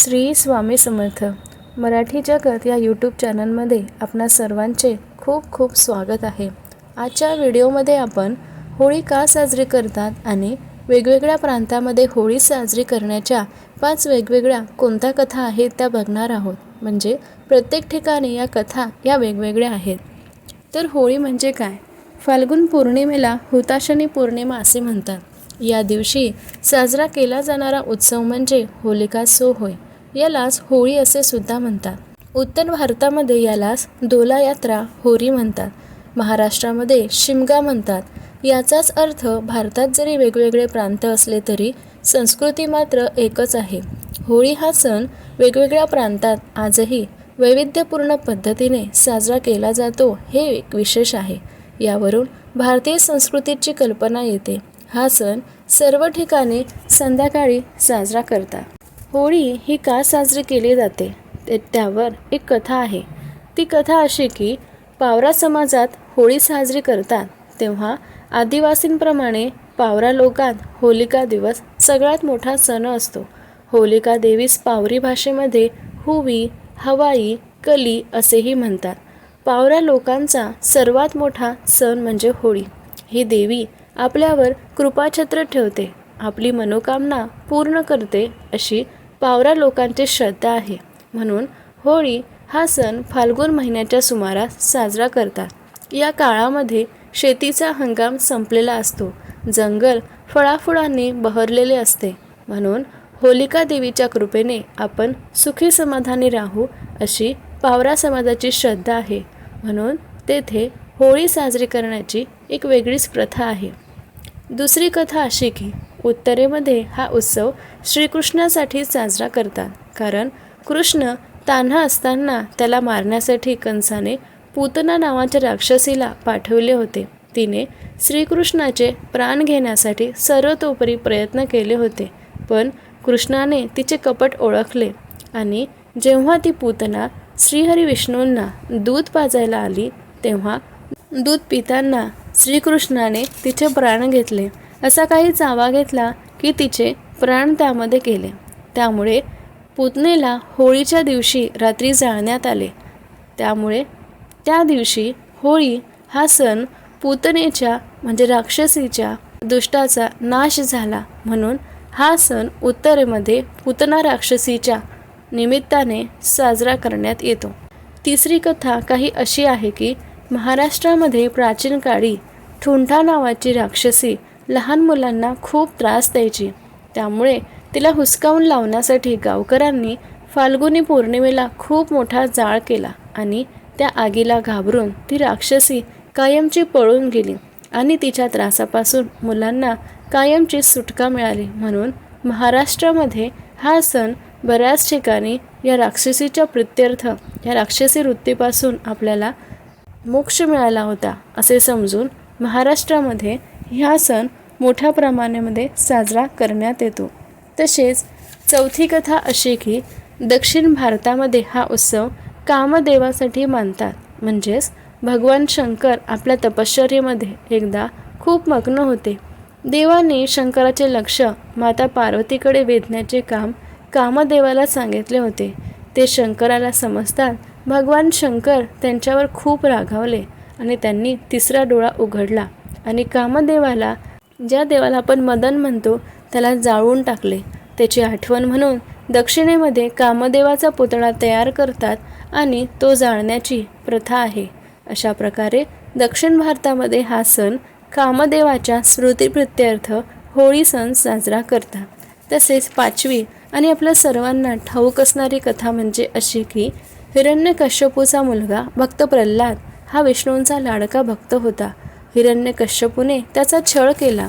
श्री स्वामी समर्थ. मराठी जगत या यूट्यूब चॅनलमध्ये आपणा सर्वांचे खूप खूप स्वागत आहे. आजच्या व्हिडिओमध्ये आपण होळी का साजरी करतात आणि वेगवेगळ्या प्रांतामध्ये होळी साजरी करण्याच्या पाच वेगवेगळ्या कोणत्या कथा आहेत त्या बघणार आहोत. म्हणजे प्रत्येक ठिकाणी या कथा या वेगवेगळ्या आहेत. तर होळी म्हणजे काय? फाल्गुन पौर्णिमेला हुताशनी पौर्णिमा असे म्हणतात. या दिवशी साजरा केला जाणारा उत्सव म्हणजे होलिका सो होय यालाच होळी असे सुद्धा म्हणतात. उत्तर भारतामध्ये यालाच दोला यात्रा होरी म्हणतात. महाराष्ट्रामध्ये शिमगा म्हणतात. याचाच अर्थ भारतात जरी वेगवेगळे प्रांत असले तरी संस्कृती मात्र एकच आहे. होळी हा सण वेगवेगळ्या प्रांतात आजही वैविध्यपूर्ण पद्धतीने साजरा केला जातो हे एक विशेष आहे. यावरून भारतीय संस्कृतीची कल्पना येते. हा सण सर्व ठिकाणी संध्याकाळी साजरा करतात. होळी ही का साजरी केली जाते? ते त्यावर एक कथा आहे. ती कथा अशी की पावरा समाजात होळी साजरी करतात तेव्हा आदिवासींप्रमाणे पावरा लोकात होलिका दिवस सगळ्यात मोठा सण असतो. होलिका देवीस पावरी भाषेमध्ये हुवी हवाई कली असेही म्हणतात. पावरा लोकांचा सर्वात मोठा सण म्हणजे होळी. ही देवी आपल्यावर कृपाछत्र ठेवते आपली मनोकामना पूर्ण करते अशी पावरा लोकांची श्रद्धा आहे. म्हणून होळी हा सण फाल्गुन महिन्याच्या सुमारास साजरा करतात. या काळामध्ये शेतीचा हंगाम संपलेला असतो. जंगल फळाफुळांनी बहरलेले असते. म्हणून होलिका देवीच्या कृपेने आपण सुखी समाधानी राहू अशी पावरा समाजाची श्रद्धा आहे. म्हणून तेथे होळी साजरी करण्याची एक वेगळीच प्रथा आहे. दुसरी कथा अशी की उत्तरेमध्ये हा उत्सव श्रीकृष्णासाठी साजरा करतात. कारण कृष्ण तान्हा असताना त्याला मारण्यासाठी कंसाने पूतना नावाच्या राक्षसीला पाठवले होते. तिने श्रीकृष्णाचे प्राण घेण्यासाठी सर्वतोपरी प्रयत्न केले होते पण कृष्णाने तिचे कपट ओळखले आणि जेव्हा ती पूतना श्रीहरी विष्णूंना दूध पाजायला आली तेव्हा दूध पिताना श्रीकृष्णाने तिचे प्राण घेतले. असा काही चावा घेतला की तिचे प्राण त्यामध्ये गेले. त्यामुळे पुतनेला होळीच्या दिवशी रात्री जाळण्यात आले. त्यामुळे त्या दिवशी होळी हा सण पुतनेच्या म्हणजे राक्षसीच्या दुष्टाचा नाश झाला म्हणून हा सण उत्तरेमध्ये पुतना राक्षसीच्या निमित्ताने साजरा करण्यात येतो. तिसरी कथा काही अशी आहे की महाराष्ट्रामध्ये प्राचीन काळी ठुंठा नावाची राक्षसी लहान मुलांना खूप त्रास द्यायची. त्यामुळे तिला हुसकावून लावण्यासाठी गावकऱ्यांनी फाल्गुनी पौर्णिमेला खूप मोठा जाळ केला आणि त्या आगीला घाबरून ती राक्षसी कायमची पळून गेली आणि तिच्या त्रासापासून मुलांना कायमची सुटका मिळाली म्हणून महाराष्ट्रामध्ये हा सण बऱ्याच ठिकाणी या राक्षसीच्या प्रित्यर्थ या राक्षसी वृत्तीपासून आपल्याला मोक्ष मिळाला होता असे समजून महाराष्ट्रामध्ये ह्या सण मोठ्या प्रमाणामध्ये साजरा करण्यात येतो. तसेच चौथी कथा अशी की दक्षिण भारतामध्ये हा उत्सव कामदेवासाठी मानतात. म्हणजेच भगवान शंकर आपल्या तपश्चर्येमध्ये एकदा खूप मग्न होते. देवाने शंकराचे लक्ष माता पार्वतीकडे वेधण्याचे काम कामदेवाला सांगितले होते. ते शंकराला समजतात भगवान शंकर त्यांच्यावर खूप रागावले आणि त्यांनी तिसरा डोळा उघडला आणि कामदेवाला ज्या देवाला आपण मदन म्हणतो त्याला जाळून टाकले. त्याची आठवण म्हणून दक्षिणेमध्ये कामदेवाचा पुतळा तयार करतात आणि तो जाळण्याची प्रथा आहे. अशा प्रकारे दक्षिण भारतामध्ये हा सण कामदेवाच्या स्मृतीप्रित्यर्थ होळी सण साजरा करतात. तसेच पाचवी आणि आपल्या सर्वांना ठाऊक असणारी कथा म्हणजे अशी की हिरण्यकश्यपूचा मुलगा भक्त प्रल्हाद हा विष्णूंचा लाडका भक्त होता. हिरण्यकश्यपूने त्याचा छळ केला.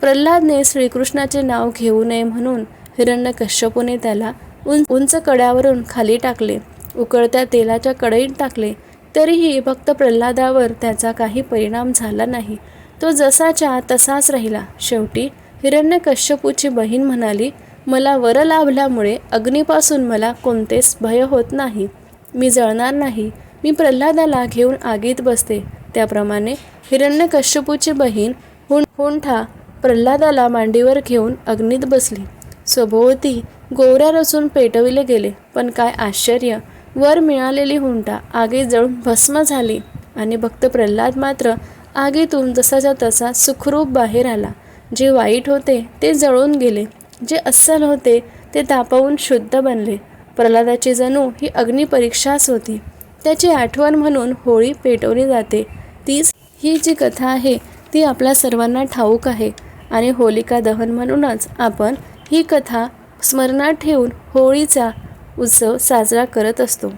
प्रल्हादने श्रीकृष्णाचे नाव घेऊ नये म्हणून हिरण्यकश्यपूने त्याला उंच उंच कड्यावरून खाली टाकले. उकळत्या तेलाच्या कढईत टाकले. तरीही भक्त प्रल्हादावर त्याचा काही परिणाम झाला नाही. तो जसाच्या तसाच राहिला. शेवटी हिरण्यकश्यपूची बहीण म्हणाली मला वर लाभल्यामुळे अग्नीपासून मला कोणतेच भय होत नाही. मी जळणार नाही. मी प्रल्हादाला घेऊन आगीत बसते. त्याप्रमाणे हिरण्यकश्यपूची बहीण हुं हुंठा प्रल्हादाला मांडीवर घेऊन अग्नीत बसली. सभोवती गोवऱ्या रचून पेटविले गेले पण काय आश्चर्य! वर मिळालेली हुंटा आगी जळून भस्म झाली आणि भक्त प्रल्हाद मात्र आगीतून जसाच्या तसा सुखरूप बाहेर आला. जे वाईट होते ते जळून गेले. जे अस्सल होते ते तापवून शुद्ध बनले. प्रल्हादाची जणू ही अग्निपरीक्षाच होती. त्याची आठवण म्हणून होळी पेटवली जाते. तीच ही जी कथा आहे ती आपल्या सर्वांना ठाऊक आहे. आणि होलिका दहन म्हणूनच आपण ही कथा स्मरणात ठेवून होळीचा उत्सव साजरा करत असतो.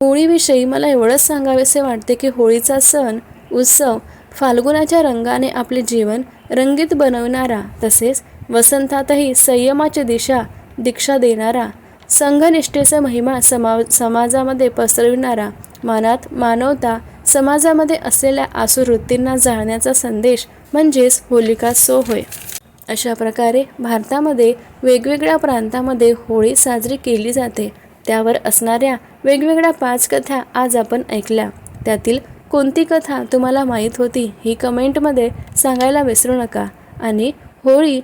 होळीविषयी मला एवढंच सांगावेसे वाटते की होळीचा सण उत्सव फाल्गुनाच्या रंगाने आपले जीवन रंगीत बनवणारा तसेच वसंतातही संयमाची दिशा दीक्षा देणारा संघनिष्ठेचा महिमा समा समाजामध्ये पसरविणारा मनात मानवता समाजामध्ये असलेल्या आसुवृत्तींना जाळण्याचा संदेश म्हणजेच होलिका सो होय. अशा प्रकारे भारतामध्ये वेगवेगळ्या प्रांतामध्ये होळी साजरी केली जाते. त्यावर असणाऱ्या वेगवेगळ्या पाच कथा आज आपण ऐकल्या. त्यातील कोणती कथा तुम्हाला माहीत होती ही कमेंटमध्ये सांगायला विसरू नका. आणि होळी